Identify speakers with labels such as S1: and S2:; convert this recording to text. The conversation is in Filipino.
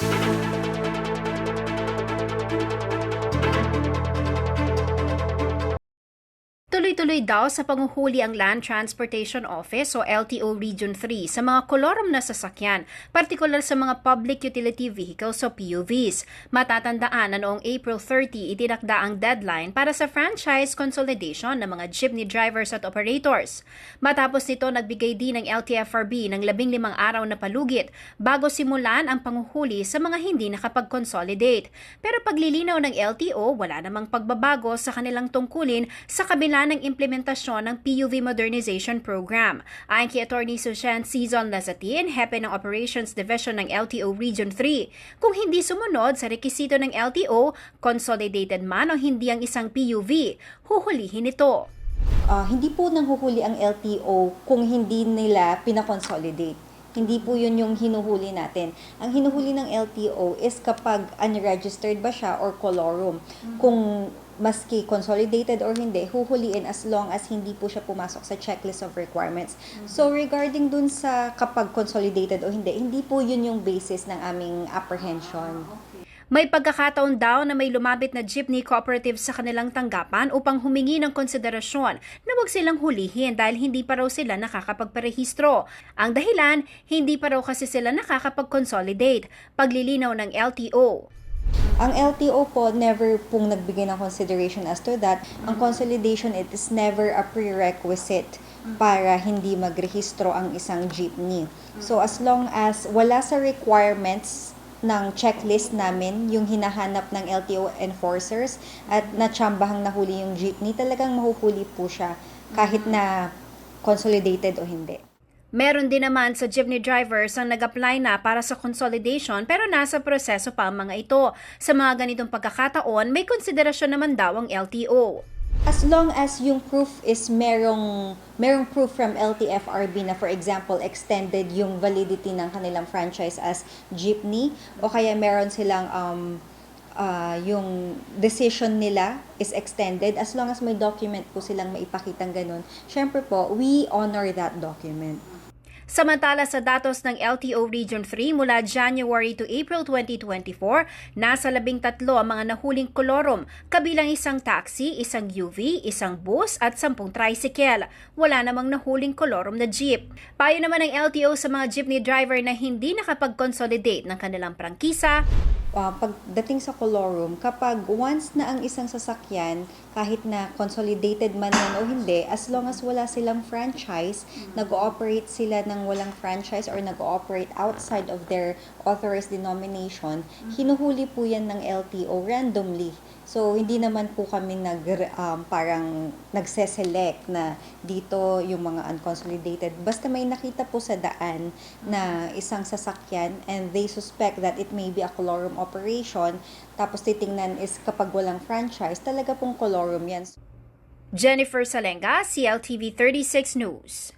S1: thank you Tuloy-tuloy daw sa panguhuli ang Land Transportation Office o LTO Region 3 sa mga kolorom na sasakyan, partikular sa mga Public Utility Vehicles o PUVs. Matatandaan na noong April 30 itinakda ang deadline para sa franchise consolidation ng mga jeepney drivers at operators. Matapos nito, nagbigay din ng LTFRB ng 15 araw na palugit bago simulan ang panguhuli sa mga hindi nakapag-consolidate. Pero paglilinaw ng LTO, wala namang pagbabago sa kanilang tungkulin sa kabila ng implementasyon ng PUV Modernization Program. Ayon kay Attorney Sushan Season Lazatin, hepe ng Operations Division ng LTO Region 3, kung hindi sumunod sa rekisito ng LTO, consolidated man o hindi ang isang PUV, huhulihin ito.
S2: Ah, hindi po nanghuhuli ang LTO kung hindi nila pinakonsolidate. Hindi po yun yung hinuhuli natin. Ang hinuhuli ng LTO is kapag unregistered ba siya or colorum. Kung maski consolidated or hindi, huhuliin as long as hindi po siya pumasok sa checklist of requirements. So regarding dun sa kapag consolidated o hindi, hindi po yun yung basis ng aming apprehension.
S1: May pagkakataon daw na may lumapit na jeepney cooperative sa kanilang tanggapan upang humingi ng konsiderasyon na huwag silang hulihin dahil hindi pa raw sila nakakapagparehistro. Ang dahilan, hindi pa raw kasi sila nakakapag-consolidate, paglilinaw ng LTO.
S2: Ang LTO po never pong nagbigay ng consideration as to that. Ang consolidation it is never a prerequisite para hindi magrehistro ang isang jeepney. So as long as wala sa requirements ng checklist namin yung hinahanap ng LTO enforcers at natsambahang nahuli yung jeepney, talagang mahuhuli po siya kahit na consolidated o hindi.
S1: Meron din naman sa jeepney drivers ang nag-apply na para sa consolidation pero nasa proseso pa ang mga ito. Sa mga ganitong pagkakataon, may konsiderasyon naman daw ang LTO.
S2: As long as yung proof is merong, merong proof from LTFRB na for example, extended yung validity ng kanilang franchise as jeepney o kaya meron silang um, uh, yung decision nila is extended as long as may document po silang maipakitang ganun. Syempre po, we honor that document.
S1: Samantala sa datos ng LTO Region 3 mula January to April 2024, nasa labing tatlo ang mga nahuling kolorum, kabilang isang taxi, isang UV, isang bus at sampung tricycle. Wala namang nahuling kolorum na jeep. Payo naman ng LTO sa mga jeepney driver na hindi nakapag-consolidate ng kanilang prangkisa,
S2: uh, pagdating sa colorum, kapag once na ang isang sasakyan, kahit na consolidated man yan o hindi, as long as wala silang franchise, nag-ooperate sila ng walang franchise or nag-ooperate outside of their authorized denomination, hinuhuli po yan ng LTO randomly. So, hindi naman po kami nag, um, parang nagse-select na dito yung mga unconsolidated. Basta may nakita po sa daan na isang sasakyan and they suspect that it may be a colorum operation, tapos titingnan is kapag walang franchise, talaga pong colorum yan.
S1: Jennifer Salenga, CLTV 36 News.